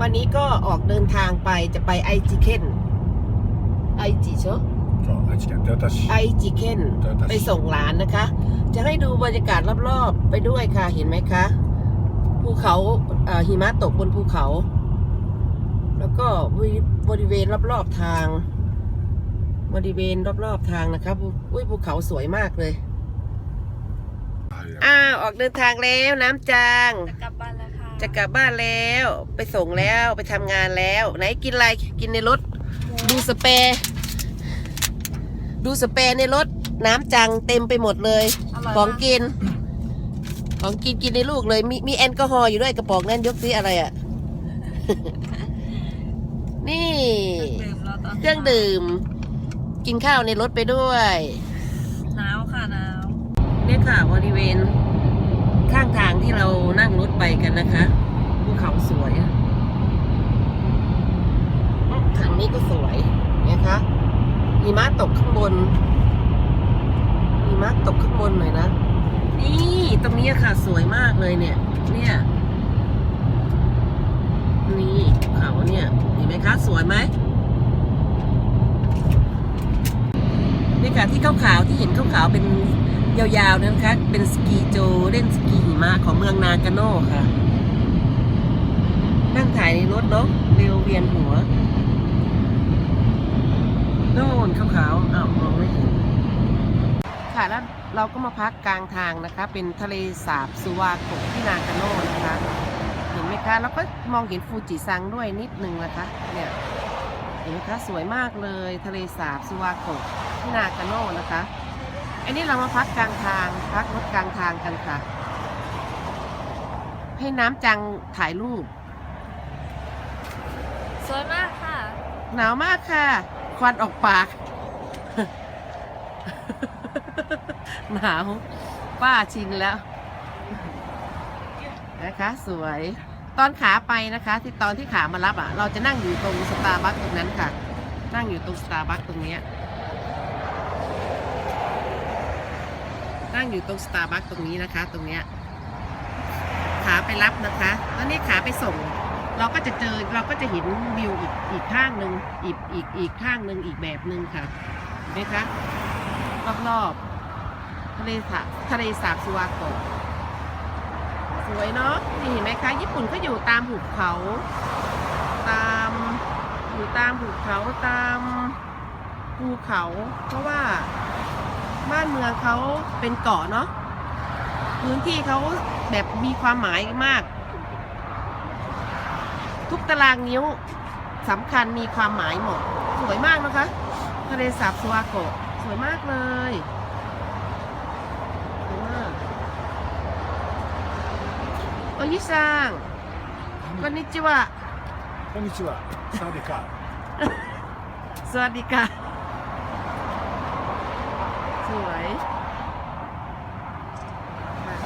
วันนี้ก็ออกเดินทางไปจะไปไอจิเคนไอจิเช そう愛知県豊田市 ไอจิเคนไปส่งหลานนะคะ จะให้ดูบรรยากาศรอบๆ ไปด้วยค่ะเห็นไหมคะ ภูเขาเอ่อหิมะตกบนภูเขา แล้วก็บริบริเวณรอบๆทาง บริเวณรอบๆทางนะคะภูอุ้ยภูเขาสวยมากเลย はい อ้าวออกเดินทางแล้วน้ำจาง จะกลับบ้านแล้วค่ะ จะกลับบ้านแล้ว ไปส่งแล้วไปทำงานแล้ว ไหนกินอะไรกินในรถ ดูสเปรย์ดูสเปรย์ในรถ น้ำจังเต็มไปหมดเลยอร่อยของมากกิน ของกินกินในลูกเลย มีมีแอลกอฮอล์อยู่ด้วยกระป๋องนั้นยกซิอะไรอะ นี่ดื่มเราตอนเครื่องดื่ม กินข้าวในรถไปด้วยหนาวค่ะหนาวเนี่ยค่ะบริเวณ ข้างทางที่เรานั่งรถไปกันนะคะภูเขาสวยทางนี้ก็สวยนะคะหิมะตกข้างบนหิมะตกข้างบนหน่อยนะ นี่ตรงนี้ค่ะสวยมากเลยเนี่ย เนี่ยนี่เขาเนี่ยเห็นไหมคะสวยไหมนี่ค่ะที่ขาวๆที่เห็นขาวๆเป็น ยาวๆนั้นนะคะ เป็นสกีโจเล่นสกีหิมะของเมืองนากาโน่ค่ะ นั่งถ่ายในรถเนาะเร็วเวียนหัวโน่นขาวๆอ้าวมองไม่เห็นค่ะแล้วเราก็มาพักกลางทางนะคะ เป็นทะเลสาบสุวาโกที่นากาโน่นะคะเห็นไหมคะแล้วก็มองเห็นฟูจิซังด้วยนิดนึงนะคะเนี่ยเห็นไหมคะสวยมากเลย ทะเลสาบสุวาโกที่นากาโน่นะคะ อันนี้เรามาพักกลางทาง พักรถกลางทางกันค่ะ ให้น้ำจังถ่ายรูป สวยมากค่ะ หนาวมากค่ะ ควันออกปาก หนาว ป้าชินแล้ว นะคะ สวย ตอนขาไปนะคะ ที่ตอนที่ขามารับอะ เราจะนั่งอยู่ตรงสตาร์บัคตรงนั้นค่ะ นั่งอยู่ตรงสตาร์บัคตรงเนี้ย นั่งอยู่ตรงสตาร์บัคตรงนี้นะคะ ตรงเนี้ยขาไปรับนะคะแล้วนี่ขาไปส่ง เราก็จะเจอเราก็จะเห็นวิวอีกอีกข้างหนึ่งอีกอีกอีกข้างหนึ่งอีกแบบหนึ่งค่ะเห็นไหมคะรอบๆทะเลสาบทะเลสาบสุวาโกะสวยเนาะนี่เห็นไหมคะ ญี่ปุ่นก็อยู่ตามหุบเขา ตามอยู่ตามหุบเขาตามภูเขา เพราะว่า บ้านเมืองเขาเป็นเกาะเนาะพื้นที่เขาแบบมีความหมายมาก ทุกตารางนิ้วสำคัญมีความหมายหมด สวยมากนะคะ ทะเลสาบสวาโกะสวยมากเลยสวยมากโอยิซังこんにちはこんにちはサワディーカ สวัสดีค่ะ สวยค่ะ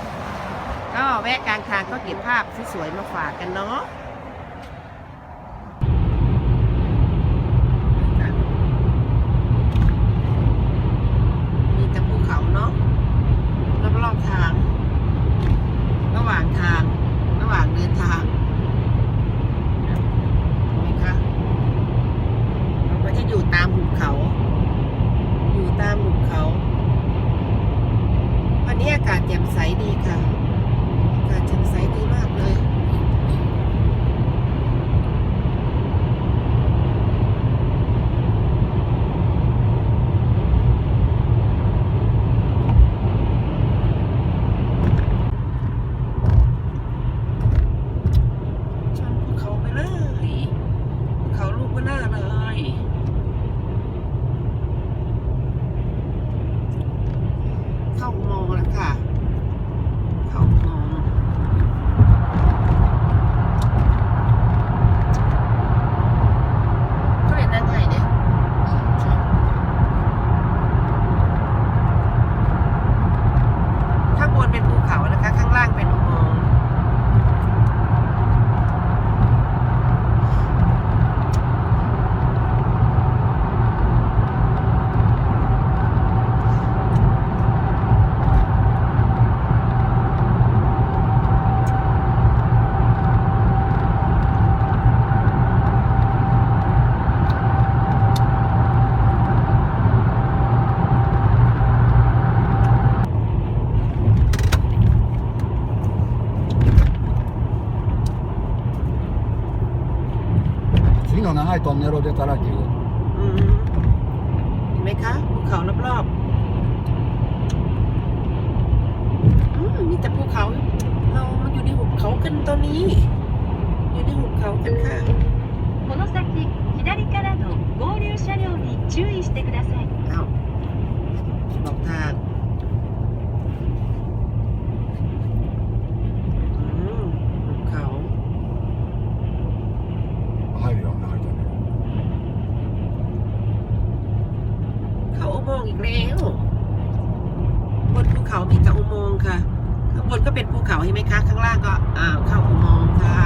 ก็แวะกลางทางก็เก็บภาพสวยๆมาฝากกันเนาะ มีแต่ภูเขาเนาะรอบๆทาง ระหว่างทาง ระหว่างเดินทางเห็นไหมคะเราก็จะอยู่ตามหุบเขา อยู่ตามหุบเขา วันนี้อากาศแจ่ม ใสดีค่ะ อากาศแจ่มใสดีมากเลย の長いトンネルを出たら岐阜 อืมเห็นไหมคะภูเขารอบๆอืมมีแต่ภูเขา เรามันอยู่ในหุบเขากันตอนนี้ อยู่ในหุบเขากันค่ะ この先左からの合流車両に注意してください อ้าวบอกทาง เขาติดกับอุโมงค์ค่ะ ข้างบนก็เป็นภูเขาเห็นไหมคะ ข้างล่างก็อ่าวเข้าอุโมงค์ค่ะ